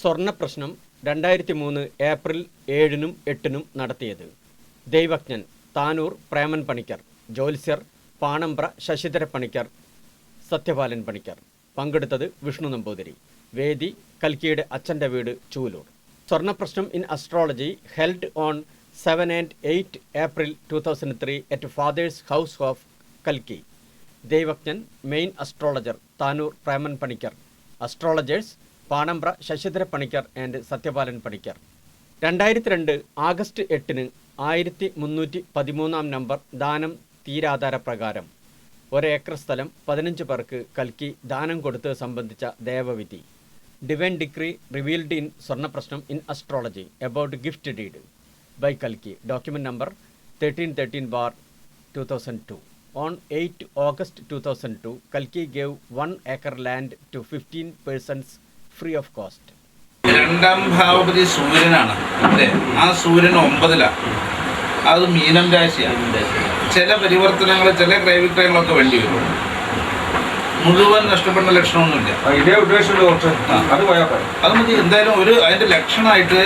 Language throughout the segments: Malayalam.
സ്വർണ പ്രശ്നം രണ്ടായിരത്തി മൂന്ന് ഏപ്രിൽ ഏഴിനും എട്ടിനും നടത്തിയത്. ദൈവജ്ഞൻ താനൂർ പ്രേമൻ പണിക്കർ ജ്യോത്സ്യർ പാണമ്പ്ര ശശിധര പണിക്കർ സത്യപാലൻ പണിക്കർ. പങ്കെടുത്തത് വിഷ്ണു നമ്പൂതിരി. വേദി കൽക്കിയുടെ അച്ഛന്റെ വീട് Chuloor. Swarnaprashnam in astrology held on seven and eight April two thousand three at father's house of കൽക്കി Daivajnan main astrologer Tanur Preman Panicker. Astrologers Panampra Sasidhara Panicker and Sathyapalan Panicker. രണ്ടായിരത്തി രണ്ട് ആഗസ്റ്റ് എട്ടിന് ആയിരത്തി മുന്നൂറ്റി പതിമൂന്നാം നമ്പർ ദാനം തീരാധാര പ്രകാരം ഒരേക്കർ സ്ഥലം പതിനഞ്ച് പേർക്ക് കൽക്കി ദാനം കൊടുത്തത് സംബന്ധിച്ച ദേവവിധി. Divine degree revealed in സ്വർണപ്രശ്നം in astrology about gift deed by കൽക്കി. Document number thirteen thirteen bar two thousand two on eight August two thousand two കൽക്കി gave one acre land to fifteen persons free of cost രണ്ടാം ഭാവപതി സൂര്യനാണ്. അല്ലേ ആ സൂര്യൻ ഒമ്പതിലാണ് അത് മീനം രാശിയാണ് ചില പരിവർത്തനങ്ങൾ ചില ക്രയവിക്രയങ്ങളൊക്കെ വേണ്ടി വരും. മുഴുവൻ നഷ്ടപ്പെടുന്ന ലക്ഷണമൊന്നുമില്ല. ഇതേ ഉദ്ദേശമുള്ള കുറച്ച് അത് പോയാൽ അത് മതി. എന്തായാലും ഒരു അതിന്റെ ലക്ഷണമായിട്ട്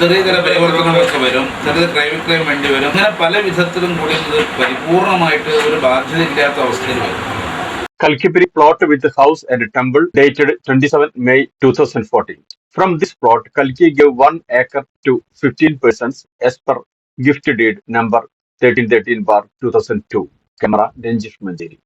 ചെറിയ ചില പരിവർത്തനങ്ങളൊക്കെ വരും. ചെറിയ ക്രയവിക്രയം വേണ്ടി വരും. അങ്ങനെ പല വിധത്തിലും കൂടി ഇത് പരിപൂർണമായിട്ട് ഒരു ബാധ്യതയില്ലാത്ത അവസ്ഥയിൽ വരും. Kalkipuri plot with the house and temple dated 27 May 2014. From this plot, Kalki gave one acre to 15 persons as per gift deed number 1313 bar 2002. Camera Denjish Manjeri.